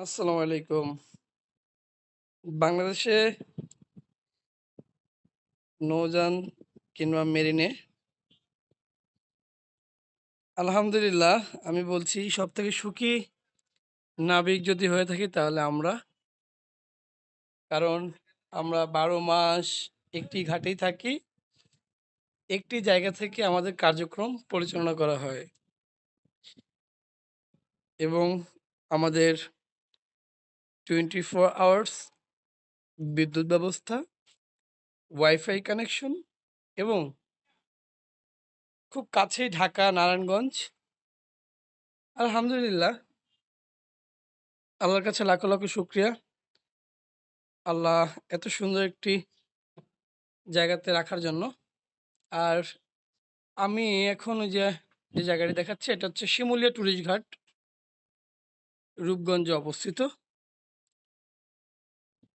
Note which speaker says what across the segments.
Speaker 1: আসসালামু আলাইকুম। বাংলাদেশে নৌযান কিংবা মেরিনে আলহামদুলিল্লাহ, আমি বলছি সব থেকে সুখী নাবিক যদি হয়ে থাকি তাহলে আমরা। কারণ আমরা ১২ মাস একটি ঘাটেই থাকি। একটি জায়গা থেকে আমাদের কার্যক্রম পরিচালনা করা হয়। এবং আমাদের 24 আওয়ার্স বিদ্যুৎ ব্যবস্থা, ওয়াইফাই কানেকশন এবং খুব কাছেই ঢাকা, নারায়ণগঞ্জ। আলহামদুলিল্লাহ। আল্লাহর কাছে লাখো, লাখো শুকরিয়া। আল্লাহ এত সুন্দর একটি জায়গাতে রাখার জন্য। আর আমি এখন ওই যে, যে জায়গাটি দেখাচ্ছি এটা হচ্ছে শিমুলিয়া টুরিস্ট ঘাট। রূপগঞ্জে অবস্থিত।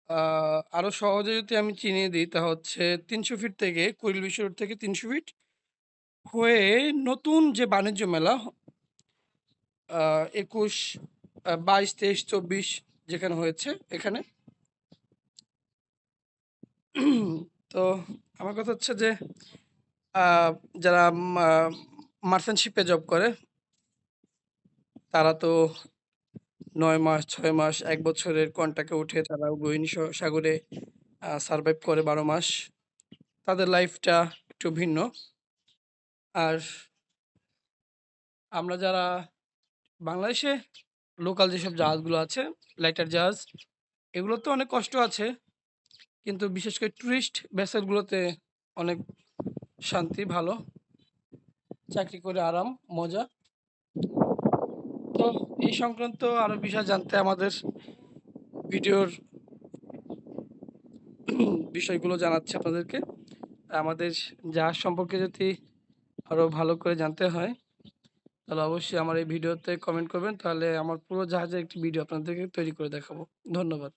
Speaker 1: আ আরও সহজে যদি আমি চিনিয়ে দিই তা হচ্ছে ৩০০ ফিট থেকে কুড়িল বিশ্ব রোড থেকে ৩০০ ফিট হয়ে নতুন যে বাণিজ্য মেলা আ ২১, আ ২২, ২৩, ২৪ যেখানে হয়েছে এখানে। তো আমার কথা হচ্ছে যে যারা মা জব করে তারা তো ৯ মাস, ৬ মাস, ১ বছরের কন্ট্রাক্টে উঠে তারা স সাগরে সার্ভাইভ করে ১২ মাস। তাদের লাইফটা একটু ভিন্ন। আর আমরা যারা বাংলাদেশে লোকাল যেসব জাহাজগুলো আছে, লাইটার জাহাজ, এগুলো তো অনেক কষ্ট আছে। কিন্তু বিশেষ করে ট্যুরিস্ট ভেসেলগুলোতে অনেক শান্তি, ভালো। চাকরি করে আরাম, মজা। তো এই সংক্রান্ত আরও বিষয় জানতে আমাদের ভিডিওর বিষয়গুলো জানাচ্ছি আপনাদেরকে। আমাদের জাহাজ সম্পর্কে যদি আরও ভালো করে জানতে হয়, তাহলে অবশ্যই আমার এই ভিডিওতে কমেন্ট করবেন। তাহলে আমার পুরো জাহাজের একটি ভিডিও আপনাদেরকে তৈরি করে দেখাবো। ধন্যবাদ।